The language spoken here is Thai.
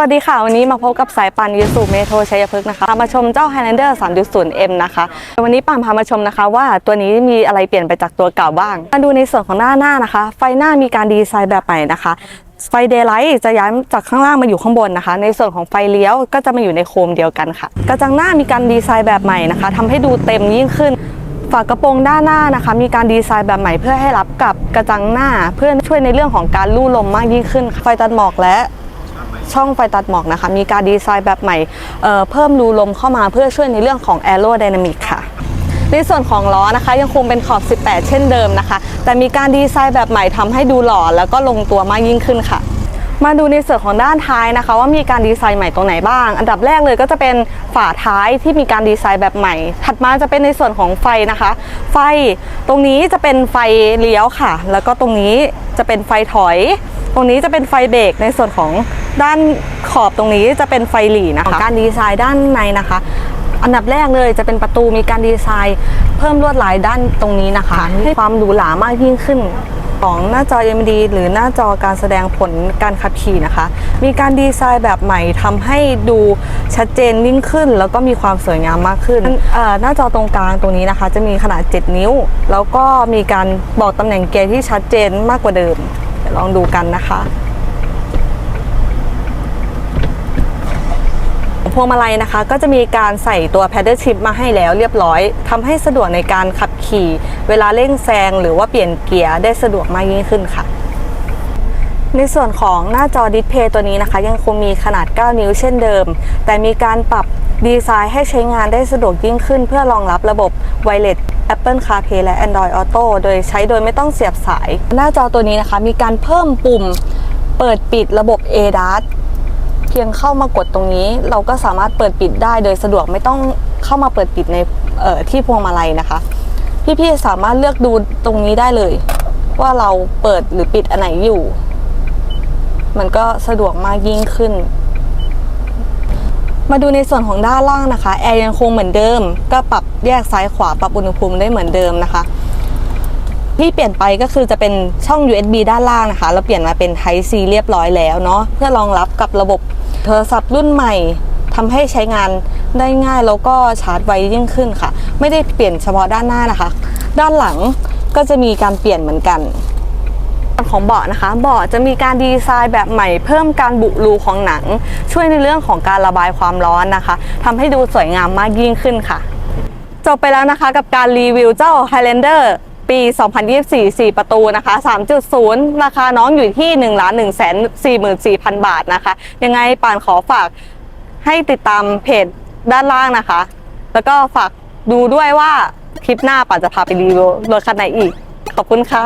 วัสดีค่ะ วันนี้มาพบกับสายปันยูสุเมโทรชัยพฤกษ์นะคะ มาชมเจ้า Highlander 3.0M นะคะ วันนี้ปานพามาชมนะคะ ว่าตัวนี้มีอะไรเปลี่ยนไปจากตัวเก่าบ้าง มาดูในส่วนของหน้าหน้านะคะ ไฟหน้ามีการดีไซน์แบบใหม่นะคะไฟเดย์ไลท์จะย้ายจากข้างล่างมาอยู่ข้างบนนะคะ ในส่วนของไฟเลี้ยวก็จะมาอยู่ในโคมเดียวกันค่ะ กระจังหน้ามีการดีไซน์แบบใหม่นะคะทำให้ดูเต็มยิ่งขึ้นฝากระโปรงด้านหน้านะคะ มีการดีไซน์แบบใหม่เพื่อให้รับกับกระจังหน้า เพื่อช่วยในเรื่องของการลู่ลมมากยิ่งขึ้น ไฟตัดหมอกและ ช่องไฟตัดหมอกนะคะ มีการดีไซน์แบบใหม่เเพิ่มรูลมเข้ามาเพื่อช่วยในเรื่องของ a e r o d y n a m i c ค่ะในส่วนของล้อนะคะยังคงเป็นขอบ 18 เช่นเดิมนะคะ แต่มีการดีไซน์แบบใหม่ทำให้ดูหล่อแล้วก็ลงตัวมากยิ่งขึ้นค่ะ มาดูในส่วนของด้านท้ายนะคะ ว่ามีการดีไซน์ใหม่ตรงไหนบ้าง อันดับแรกเลยก็จะเป็นฝาท้ายที่มีการดีไซน์แบบใหม่ ถัดมาจะเป็นในส่วนของไฟนะคะ ไฟตรงนี้จะเป็นไฟเลี้ยวค่ะ แล้วก็ตรงนี้จะเป็นไฟถอย ตรงนี้จะเป็นไฟเบรกในส่วนของด้านขอบตรงนี้จะเป็นไฟหลีนะคะการดีไซน์ด้านในนะคะ อันดับแรกเลยจะเป็นประตูมีการดีไซน์เพิ่มลวดลายด้านตรงนี้นะคะ ให้ความหรูหรามากยิ่งขึ้นของหน้าจอ MD หรือหน้าจอการแสดงผลการขับขี่นะคะ มีการดีไซน์แบบใหม่ทำให้ดูชัดเจนยิ่งขึ้น แล้วก็มีความสวยงามมากขึ้นเอ่อหน้าจอตรงกลางตรงนี้นะคะ จะมีขนาด 7 นิ้ว แล้วก็มีการบอกตำแหน่งเกียร์ที่ชัดเจนมากกว่าเดิมเดี๋ยวลองดูกันนะคะพวงมาลัยนะคะก็จะมีการใส่ตัว paddle shift มาให้แล้วเรียบร้อยทำให้สะดวกในการขับขี่ เวลาเร่งแซงหรือว่าเปลี่ยนเกียร์ได้สะดวกมากยิ่งขึ้นค่ะ ในส่วนของหน้าจอดิสเพย์ตัวนี้นะคะ ยังคงมีขนาด 9 นิ้วเช่นเดิม แต่มีการปรับดีไซน์ให้ใช้งานได้สะดวกยิ่งขึ้น เพื่อรองรับระบบ Wireless Apple CarPlay และ Android Auto โดยใช้โดยไม่ต้องเสียบสาย หน้าจอตัวนี้นะคะ มีการเพิ่มปุ่มเปิดปิดระบบ ADAS เพียงเข้ามากดตรงนี้ เราก็สามารถเปิดปิดได้โดยสะดวกไม่ต้องเข้ามาเปิดปิดในที่พวงมาลัยนะคะ พี่ๆสามารถเลือกดูตรงนี้ได้เลย ว่าเราเปิดหรือปิดอันไหนอยู่ มันก็สะดวกมากยิ่งขึ้น มาดูในส่วนของด้านล่างนะคะแอร์ยังคงเหมือนเดิม ก็ปรับแยกซ้ายขวาปรับอุณหภูมิได้เหมือนเดิมนะคะที่เปลี่ยนไปก็คือจะเป็นช่อง USB ด้านล่างนะคะ เราเปลี่ยนมาเป็น Type C เรียบร้อยแล้วเนาะเพื่อรองรับกับระบบโทรศัพท์รุ่นใหม่ทำให้ใช้งานได้ง่ายแล้วก็ชาร์จไวยิ่งขึ้นค่ะ ไม่ได้เปลี่ยนเฉพาะด้านหน้านะคะ ด้านหลังก็จะมีการเปลี่ยนเหมือนกัน ของเบาะนะคะเบาะจะมีการดีไซน์แบบใหม่เพิ่มการบุรูของหนัง ช่วยในเรื่องของการระบายความร้อนนะคะทำให้ดูสวยงามมากยิ่งขึ้นค่ะ จบไปแล้วนะคะกับการรีวิวเจ้า Highlander ปี 2024 4 ประตูนะคะ 3.0 ราคาน้องอยู่ที่ 1 1 4 4 4 0 0 0 บาทนะคะ ยังไงป่านขอฝากให้ติดตามเพจด้านล่างนะคะ แล้วก็ฝากดูด้วยว่าคลิปหน้าป่านจะพาไปรีวิวรถคันไหนอีก ขอบคุณค่ะ